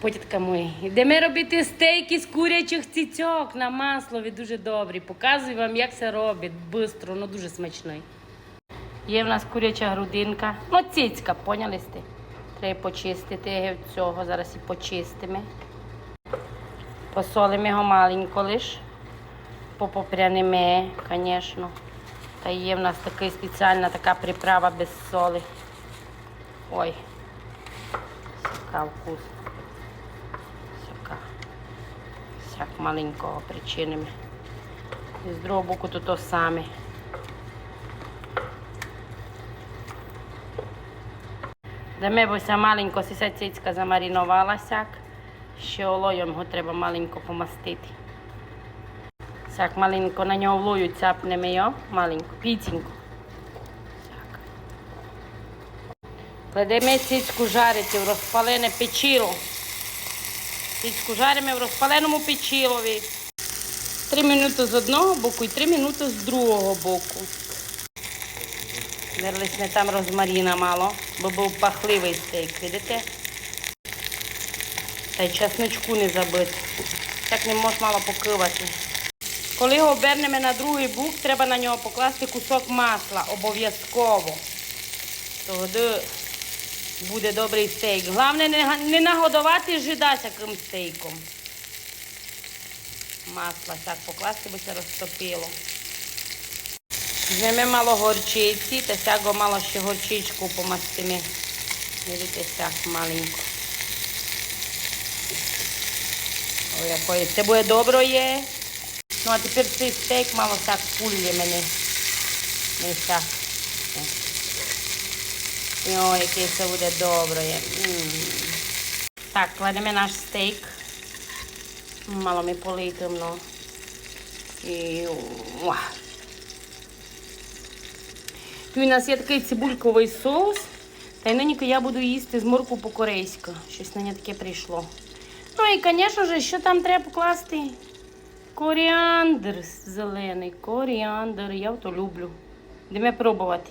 Потітка мої. Йдемо робити стейки з курячих цицьок на маслові, дуже добрі. Показую вам, як це робить. Бистро, ну дуже смачний. Є в нас куряча грудинка. Ну, цицька, поняли сте? Треба почистити цього, зараз і почистимо. Посолимо його маленько лиш. Попопрянемо, звісно. Та є в нас така спеціальна така приправа без соли. Ой, сяка вкус. Сяк маленького причинимо. І з другого боку то то саме. Бося маленько сіся цицька замаринувалася. Ще олоєм його треба маленько помастити. Сяк маленько на нього олою цяпнемо його, маленько, піцінько. Кладемо цицьку жарити в розпалене печіло. Цицьку жаримо в розпаленому печілові. Три минути з одного боку і три минути з другого боку. Дерлись не там розмаріна мало, бо був пахливий стейк, видите? Та й чесночку не забити. Так не можна мало покривати. Коли його обернемо на другий бук, треба на нього покласти кусок масла обов'язково. Тоді буде добрий стейк. Головне не, нагодувати жида таким стейком. Масло так покласти, бо це розтопило. Візьмемо мало горчиці, та сяго мало ще горчичку помастимо. Видите, сяк маленько. Ой, якої це буде добро є. Ну, а тепер цей стейк мало так пульє мене. Не сяк. Ой, який це буде добре. Так, кладемо наш стейк. Мало ми политимо. І... уа. Тут у нас є такий цибульковий соус. Та й нині я буду їсти з морку по-корейську. Щось на нє таке прийшло. Ну і, звісно ж, що там треба покласти? Коріандр зелений, коріандр. Я то люблю. Йдемо пробувати.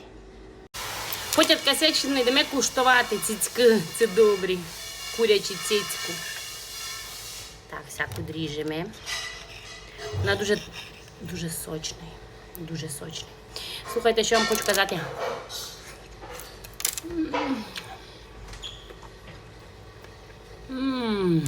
Потятка сечений, йдемо куштувати цицьки. Це добрі. Курячі цицьку. Так, всяку дріжемо. Вона дуже, дуже сочний. Дуже сочний. Слухайте, що я вам хочу казати. М.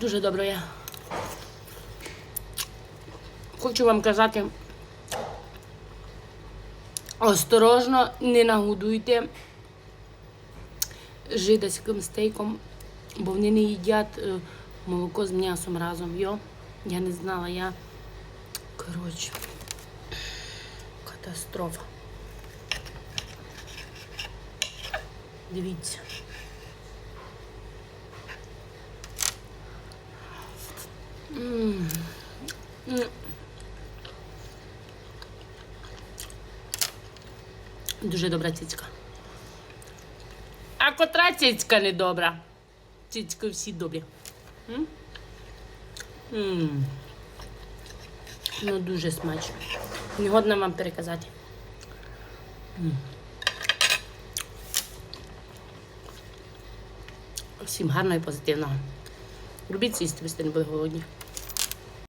Дуже добре є. Хочу вам казати, осторожно, не нагодуйте жидовським стейком, бо вони не їдять е, молоко з м'ясом разом. Йо, я не знала, я. Коротше, катастрофа. Дивіться. М. М. Дуже добра цицька. А котра цицька не добра? Цицьки всі добрі. М? М. Ну, дуже смачно. Не годна вам переказати. М. Всім гарного і позитивного. Любіть їсти, ви не були голодні.